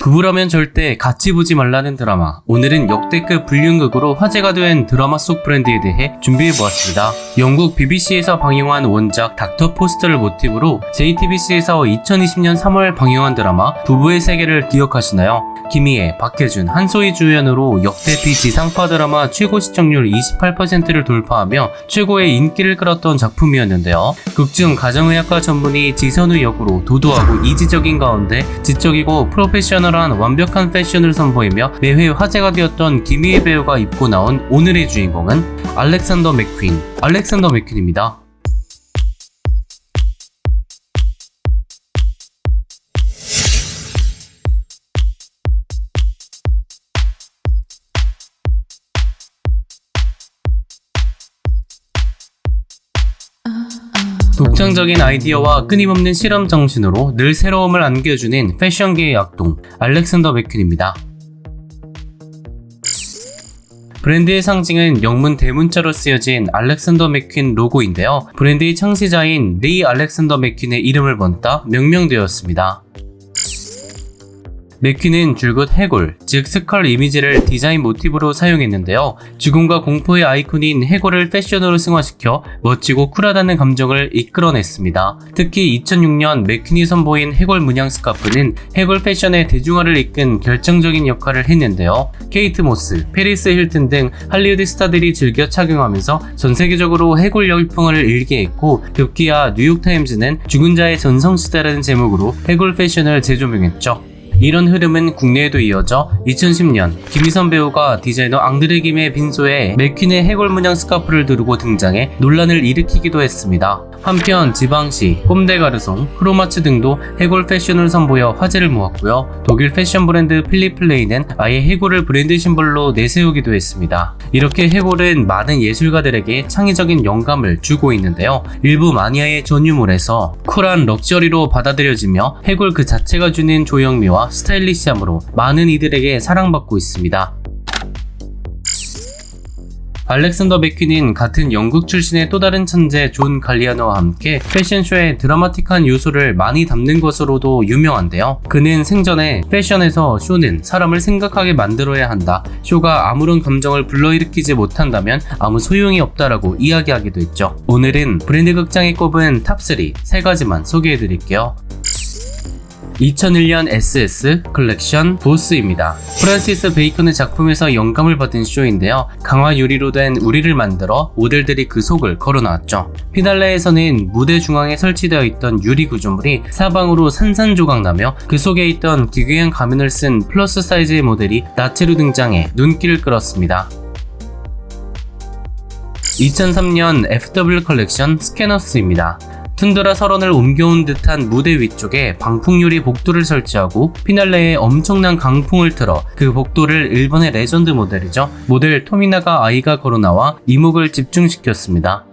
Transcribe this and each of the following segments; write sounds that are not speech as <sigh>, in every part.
부부라면 절대 같이 보지 말라는 드라마. 오늘은 역대급 불륜극으로 화제가 된 드라마 속 브랜드에 대해 준비해 보았습니다. 영국 BBC에서 방영한 원작 닥터 포스터를 모티브로 JTBC에서 2020년 3월 방영한 드라마 부부의 세계를 기억하시나요? 김희애, 박혜준, 한소희 주연으로 역대 비지상파 드라마 최고 시청률 28%를 돌파하며 최고의 인기를 끌었던 작품이었는데요. 극중 가정의학과 전문의 지선우 역으로 도도하고 이지적인 가운데 지적이고 프로페셔널 한 완벽한 패션을 선보이며 매회 화제가 되었던 김희애 배우가 입고 나온 오늘의 주인공은 알렉산더 맥퀸, 알렉산더 맥퀸입니다. 독창적인 아이디어와 끊임없는 실험 정신으로 늘 새로움을 안겨주는 패션계의 악동 알렉산더 맥퀸입니다. 브랜드의 상징은 영문 대문자로 쓰여진 알렉산더 맥퀸 로고인데요. 브랜드의 창시자인 네이 알렉산더 맥퀸의 이름을 번따 명명되었습니다. 맥퀸은 줄곧 해골, 즉 스컬 이미지를 디자인 모티브로 사용했는데요. 죽음과 공포의 아이콘인 해골을 패션으로 승화시켜 멋지고 쿨하다는 감정을 이끌어냈습니다. 특히 2006년 맥퀸이 선보인 해골 문양 스카프는 해골 패션의 대중화를 이끈 결정적인 역할을 했는데요. 케이트 모스, 페리스 힐튼 등 할리우드 스타들이 즐겨 착용하면서 전 세계적으로 해골 열풍을 일게 했고 급기야 뉴욕타임즈는 죽은 자의 전성시대라는 제목으로 해골 패션을 재조명했죠. 이런 흐름은 국내에도 이어져 2010년 김희선 배우가 디자이너 앙드레 김의 빈소에 맥퀸의 해골 문양 스카프를 두르고 등장해 논란을 일으키기도 했습니다. 한편 지방시, 꼼데가르송, 크로마츠 등도 해골 패션을 선보여 화제를 모았고요. 독일 패션 브랜드 필리플레이는 아예 해골을 브랜드 심벌로 내세우기도 했습니다. 이렇게 해골은 많은 예술가들에게 창의적인 영감을 주고 있는데요. 일부 마니아의 전유물에서 쿨한 럭셔리로 받아들여지며 해골 그 자체가 주는 조형미와 스타일리시함으로 많은 이들에게 사랑받고 있습니다. 알렉산더 맥퀸은 같은 영국 출신의 또 다른 천재 존 갈리아노와 함께 패션쇼에 드라마틱한 요소를 많이 담는 것으로도 유명한데요. 그는 생전에 패션에서 쇼는 사람을 생각하게 만들어야 한다. 쇼가 아무런 감정을 불러일으키지 못한다면 아무 소용이 없다라고 이야기하기도 했죠. 오늘은 브랜드 극장에 꼽은 탑3 세 가지만 소개해 드릴게요. 2001년 SS 컬렉션 보스입니다. 프란시스 베이컨의 작품에서 영감을 받은 쇼인데요. 강화 유리로 된 우리를 만들어 모델들이 그 속을 걸어놨죠. 피날레에서는 무대 중앙에 설치되어 있던 유리 구조물이 사방으로 산산조각 나며 그 속에 있던 기괴한 가면을 쓴 플러스 사이즈의 모델이 나체로 등장해 눈길을 끌었습니다. 2003년 FW 컬렉션 스캐너스입니다. 툰드라 설원을 옮겨온 듯한 무대 위쪽에 방풍유리 복도를 설치하고 피날레에 엄청난 강풍을 틀어 그 복도를 일본의 레전드 모델이죠. 모델 토미나가 아이가 걸어 나와 이목을 집중시켰습니다.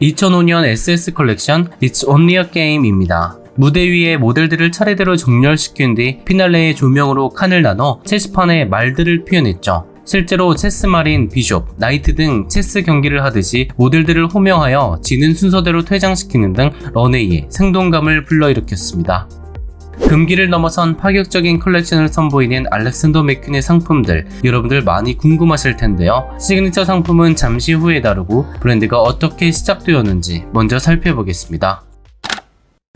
2005년 SS 컬렉션 It's Only a Game입니다. 무대 위에 모델들을 차례대로 정렬시킨 뒤 피날레의 조명으로 칸을 나눠 체스판에 말들을 표현했죠. 실제로 체스 마린, 비숍, 나이트 등 체스 경기를 하듯이 모델들을 호명하여 지는 순서대로 퇴장시키는 등 런웨이에 생동감을 불러일으켰습니다. 금기를 넘어선 파격적인 컬렉션을 선보이는 알렉산더 맥퀸의 상품들 여러분들 많이 궁금하실 텐데요. 시그니처 상품은 잠시 후에 다루고 브랜드가 어떻게 시작되었는지 먼저 살펴보겠습니다.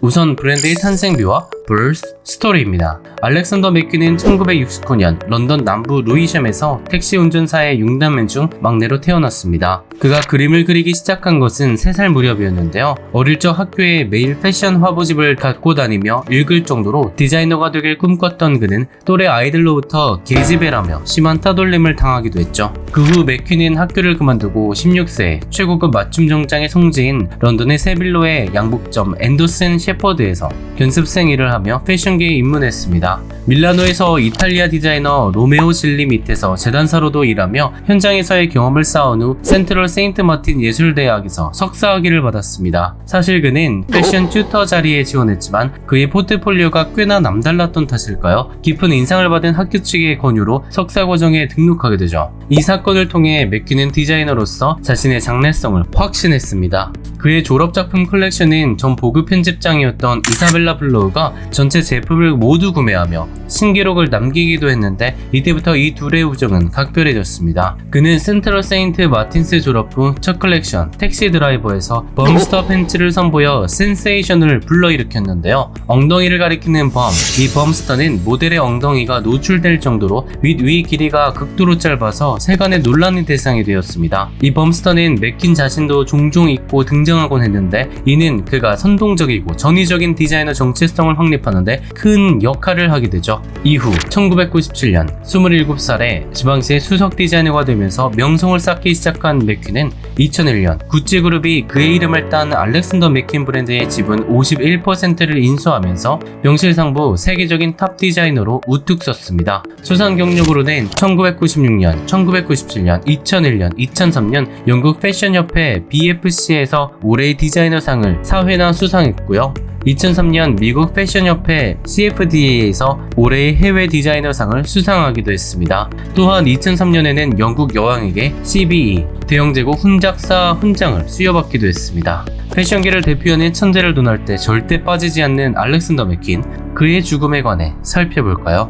우선 브랜드의 탄생비와 birth 스토리입니다. 알렉산더 맥퀸은 1969년 런던 남부 루이샴에서 택시 운전사의 6남매 중 막내로 태어났습니다. 그가 그림을 그리기 시작한 것은 3살 무렵이었는데요. 어릴 적 학교에 매일 패션 화보집을 갖고 다니며 읽을 정도로 디자이너가 되길 꿈꿨던 그는 또래 아이들로부터 계집애라며 심한 따돌림을 당하기도 했죠. 그 후 맥퀸은 학교를 그만두고 16세에 최고급 맞춤 정장의 성지인 런던의 세빌로의 양복점 앤더슨 셰퍼드에서 연습생 일을 하며 패션계에 입문했습니다. 밀라노에서 이탈리아 디자이너 로메오 질리 밑에서 재단사로도 일하며 현장에서의 경험을 쌓은 후 센트럴 세인트 마틴 예술대학에서 석사학위를 받았습니다. 사실 그는 패션 튜터 자리에 지원했지만 그의 포트폴리오가 꽤나 남달랐던 탓일까요? 깊은 인상을 받은 학교 측의 권유로 석사 과정에 등록하게 되죠. 이 사건을 통해 맥퀸은 디자이너로서 자신의 장래성을 확신했습니다. 그의 졸업작품 컬렉션인 전 보급 편집장이었던 이사벨라 블로우가 전체 제품을 모두 구매하며 신기록을 남기기도 했는데 이때부터 이 둘의 우정은 각별해졌습니다. 그는 센트럴 세인트 마틴스 졸업 후 첫 컬렉션 택시 드라이버에서 범스터 팬츠를 선보여 센세이션을 불러일으켰는데요. 엉덩이를 가리키는 범, 이 범스터는 모델의 엉덩이가 노출될 정도로 윗위 길이가 극도로 짧아서 세간의 논란의 대상이 되었습니다. 이 범스터는 맥킨 자신도 종종 입고 등장하곤 했는데 이는 그가 선동적이고 전위적인 디자이너 정체성을 확립하는데 큰 역할을 하게 되죠. 이후 1997년 27살에 지방시의 수석 디자이너가 되면서 명성을 쌓기 시작한 맥퀸은 2001년 구찌그룹이 그의 이름을 딴 알렉산더 맥퀸 브랜드의 지분 51%를 인수하면서 명실상부 세계적인 탑 디자이너로 우뚝 섰습니다. 수상 경력으로는 1996년, 1997년, 2001년, 2003년 영국 패션협회 BFC에서 올해의 디자이너상을 4회나 수상했고요. 2003년 미국 패션협회 CFDA에서 올해의 해외 디자이너상을 수상하기도 했습니다. 또한 2003년에는 영국 여왕에게 CBE 대영제고 훈 작사 훈장을 수여받기도 했습니다. 패션계를 대표하는 천재를 논할 때 절대 빠지지 않는 알렉산더 맥킨 그의 죽음에 관해 살펴볼까요?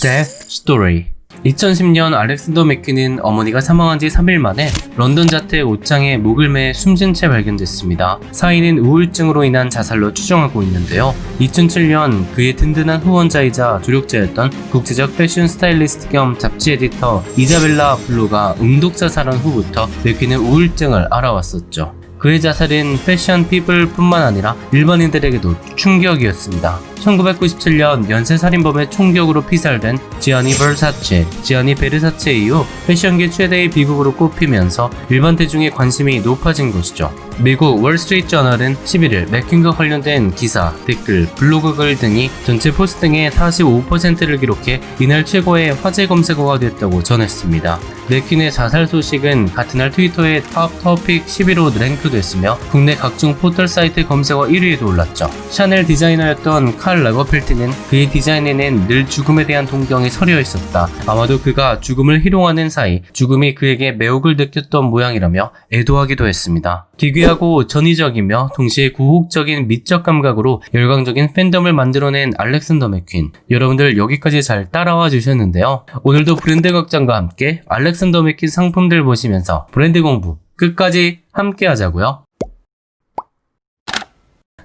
Death Story 2010년 알렉산더 맥퀸은 어머니가 사망한 지 3일 만에 런던 자택 옷장에 목을 매 숨진 채 발견됐습니다. 사인은 우울증으로 인한 자살로 추정하고 있는데요. 2007년 그의 든든한 후원자이자 조력자였던 국제적 패션 스타일리스트 겸 잡지 에디터 이자벨라 블루가 응독 자살한 후부터 맥퀸은 우울증을 알아왔었죠. 그의 자살은 패션 피플 뿐만 아니라 일반인들에게도 충격이었습니다. 1997년 연쇄살인범의 총격으로 피살된 지아니 버사체, 지아니 베르사체 이후 패션계 최대의 비극으로 꼽히면서 일반 대중의 관심이 높아진 것이죠. 미국 월스트리트 저널은 11일 맥퀸과 관련된 기사, 댓글, 블로그 글 등이 전체 포스팅의 45%를 기록해 이날 최고의 화제 검색어가 됐다고 전했습니다. 맥퀸의 자살 소식은 같은 날 트위터의 탑 토픽 11호 랭크됐으며 국내 각종 포털 사이트 검색어 1위에도 올랐죠. 샤넬 디자이너였던 칼 라거펠트는 그의 디자인에는 늘 죽음에 대한 동경이 서려 있었다. 아마도 그가 죽음을 희롱하는 사이 죽음이 그에게 매혹을 느꼈던 모양이라며 애도하기도 했습니다. 기괴 하고 전위적이며 동시에 구혹적인 미적 감각으로 열광적인 팬덤을 만들어낸 알렉산더 맥퀸. 여러분들 여기까지 잘 따라와 주셨는데요. 오늘도 브랜드 극장과 함께 알렉산더 맥퀸 상품들 보시면서 브랜드 공부 끝까지 함께 하자고요.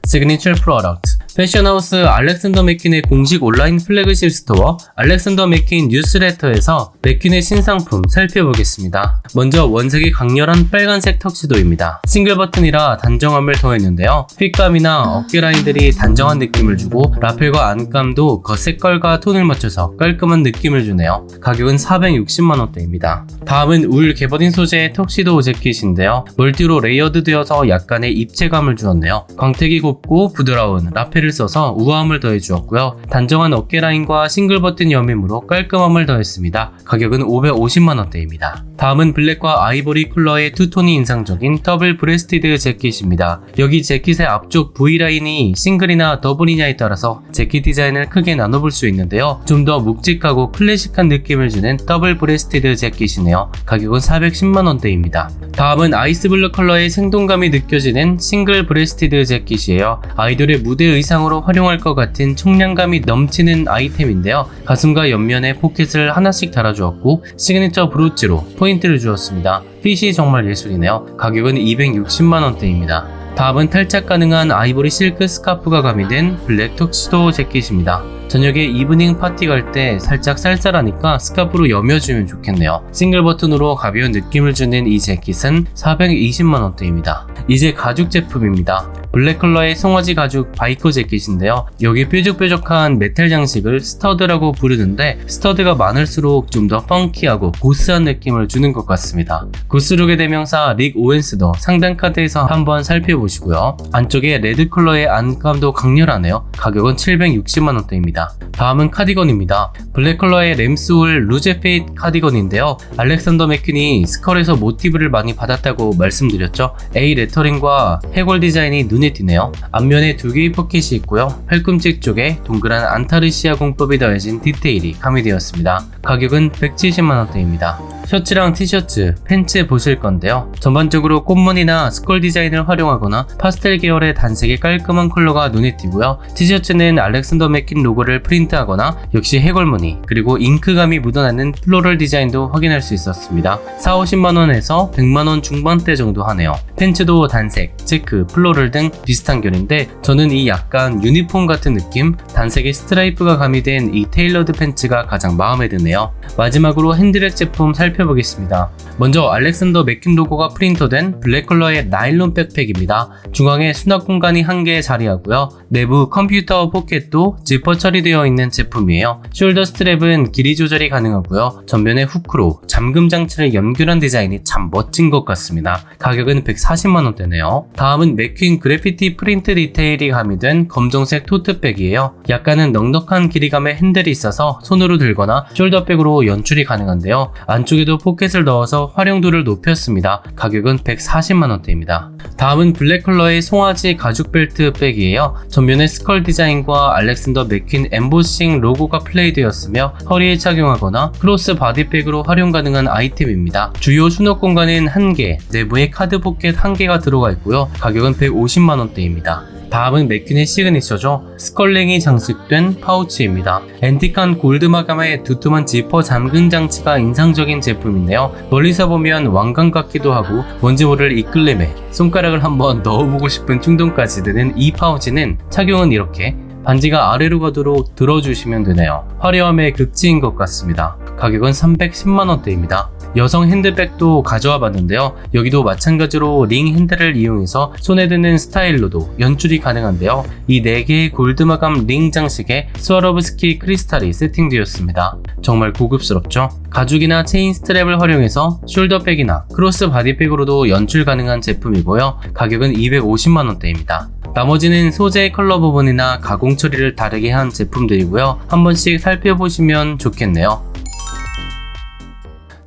시그니처 프로덕트 패션하우스 알렉산더 맥퀸의 공식 온라인 플래그십 스토어 알렉산더 맥퀸 뉴스레터에서 맥퀸의 신상품 살펴보겠습니다. 먼저 원색이 강렬한 빨간색 턱시도입니다. 싱글 버튼이라 단정함을 더했는데요. 핏감이나 어깨 라인들이 단정한 느낌을 주고 라펠과 안감도 겉 색깔과 톤을 맞춰서 깔끔한 느낌을 주네요. 가격은 460만원대입니다. 다음은 울 개버린 소재의 턱시도 재킷인데요. 멀티로 레이어드 되어서 약간의 입체감을 주었네요. 광택이 곱고 부드러운 라펠 를 써서 우아함을 더해 주었고요. 단정한 어깨 라인과 싱글 버튼 여밈으로 깔끔함을 더했습니다. 가격은 550만원대입니다. 다음은 블랙과 아이보리 컬러의 투톤이 인상적인 더블 브레스티드 재킷입니다. 여기 재킷의 앞쪽 V라인이 싱글이나 더블이냐에 따라서 재킷 디자인을 크게 나눠볼 수 있는데요. 좀 더 묵직하고 클래식한 느낌을 주는 더블 브레스티드 재킷이네요. 가격은 410만원대입니다. 다음은 아이스블루 컬러의 생동감이 느껴지는 싱글 브레스티드 재킷이에요. 아이돌의 무대 의상 으로 활용할 것 같은 청량감이 넘치는 아이템인데요. 가슴과 옆면에 포켓을 하나씩 달아주었고 시그니처 브로치로 포인트를 주었습니다. 핏이 정말 예술이네요. 가격은 260만원대입니다. 다음은 탈착 가능한 아이보리 실크 스카프가 가미된 블랙 톡시도 재킷입니다. 저녁에 이브닝 파티 갈 때 살짝 쌀쌀하니까 스카프로 여며주면 좋겠네요. 싱글 버튼으로 가벼운 느낌을 주는 이 재킷은 420만원대입니다. 이제 가죽 제품입니다. 블랙 컬러의 송아지 가죽 바이커 재킷인데요. 여기 뾰족뾰족한 메탈 장식을 스터드라고 부르는데 스터드가 많을수록 좀 더 펑키하고 고스한 느낌을 주는 것 같습니다. 고스룩의 대명사 릭 오웬스도 상단 카드에서 한번 살펴보시고요. 안쪽에 레드 컬러의 안감도 강렬하네요. 가격은 760만원대입니다. 됩니다. 다음은 카디건입니다. 블랙 컬러의 램스울 루제 페이트 카디건인데요. 알렉산더 맥퀸이 스컬에서 모티브를 많이 받았다고 말씀드렸죠. A 레터링과 해골 디자인이 눈에 띄네요. 앞면에 두 개의 포켓이 있고요. 팔꿈치 쪽에 동그란 안타르시아 공법이 더해진 디테일이 가미되었습니다. 가격은 170만원대입니다. 셔츠랑 티셔츠, 팬츠 보실 건데요. 전반적으로 꽃무늬나 스컬 디자인을 활용하거나 파스텔 계열의 단색의 깔끔한 컬러가 눈에 띄고요. 티셔츠는 알렉산더 맥킨 로고를 프린트하거나 역시 해골무늬, 그리고 잉크감이 묻어나는 플로럴 디자인도 확인할 수 있었습니다. 4, 50만원에서 100만원 중반대 정도 하네요. 팬츠도 단색, 체크, 플로럴 등 비슷한 결인데 저는 이 약간 유니폼 같은 느낌, 단색의 스트라이프가 가미된 이 테일러드 팬츠가 가장 마음에 드네요. 마지막으로 핸드백 제품 살 펴보겠습니다. 먼저 알렉산더 맥킨 로고가 프린터된 블랙 컬러의 나일론 백팩입니다. 중앙에 수납 공간이 한 개 자리하고요. 내부 컴퓨터 포켓도 지퍼 처리되어 있는 제품이에요. 숄더 스트랩은 길이 조절이 가능하고요. 전면에 후크로 잠금 장치를 연결한 디자인이 참 멋진 것 같습니다. 가격은 140만원대네요. 다음은 맥퀸 그래피티 프린트 디테일이 가미된 검정색 토트백이에요. 약간은 넉넉한 길이감의 핸들이 있어서 손으로 들거나 숄더백으로 연출이 가능한데요. 안쪽에 도 포켓을 넣어서 활용도를 높였습니다. 가격은 140만원대입니다. 다음은 블랙 컬러의 송아지 가죽 벨트 백이에요. 전면에 스컬 디자인과 알렉산더 맥퀸 엠보싱 로고가 플레이되었으며 허리에 착용하거나 크로스 바디백으로 활용 가능한 아이템입니다. 주요 수납 공간은 1개, 내부에 카드 포켓 1개가 들어가 있고요. 가격은 150만원대입니다. 다음은 맥퀸의 시그니처죠. 스컬링이 장식된 파우치입니다. 앤틱한 골드 마감의 두툼한 지퍼 잠금 장치가 인상적인 제품인데요. 멀리서 보면 왕관 같기도 하고 뭔지 모를 이끌림에 손가락을 한번 <laughs> 넣어보고 싶은 충동까지 드는 이 파우치는 착용은 이렇게 반지가 아래로 가도록 들어주시면 되네요. 화려함의 극치인 것 같습니다. 가격은 310만원대입니다. 여성 핸드백도 가져와 봤는데요. 여기도 마찬가지로 링 핸들을 이용해서 손에 드는 스타일로도 연출이 가능한데요. 이 4개의 골드 마감 링 장식에 스와로브스키 크리스탈이 세팅되었습니다. 정말 고급스럽죠? 가죽이나 체인 스트랩을 활용해서 숄더백이나 크로스 바디백으로도 연출 가능한 제품이고요. 가격은 250만원대입니다. 나머지는 소재 컬러 부분이나 가공 처리를 다르게 한 제품들이고요. 한 번씩 살펴보시면 좋겠네요.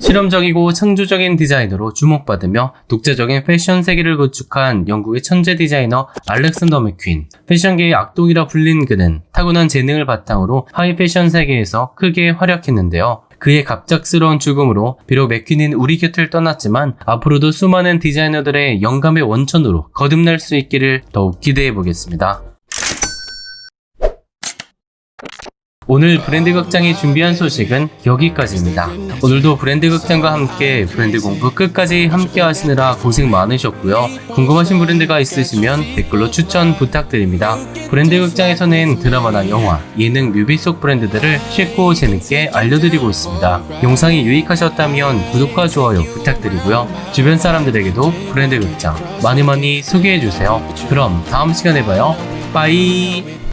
실험적이고 창조적인 디자인으로 주목받으며 독자적인 패션 세계를 구축한 영국의 천재 디자이너 알렉산더 맥퀸. 패션계의 악동이라 불린 그는 타고난 재능을 바탕으로 하이 패션 세계에서 크게 활약했는데요. 그의 갑작스러운 죽음으로 비록 맥퀸은 우리 곁을 떠났지만 앞으로도 수많은 디자이너들의 영감의 원천으로 거듭날 수 있기를 더욱 기대해 보겠습니다. 오늘 브랜드 극장이 준비한 소식은 여기까지입니다. 오늘도 브랜드 극장과 함께 브랜드 공부 끝까지 함께 하시느라 고생 많으셨고요. 궁금하신 브랜드가 있으시면 댓글로 추천 부탁드립니다. 브랜드 극장에서는 드라마나 영화, 예능, 뮤비 속 브랜드들을 쉽고 재밌게 알려드리고 있습니다. 영상이 유익하셨다면 구독과 좋아요 부탁드리고요. 주변 사람들에게도 브랜드 극장 많이 많이 소개해주세요. 그럼 다음 시간에 봐요. 빠이!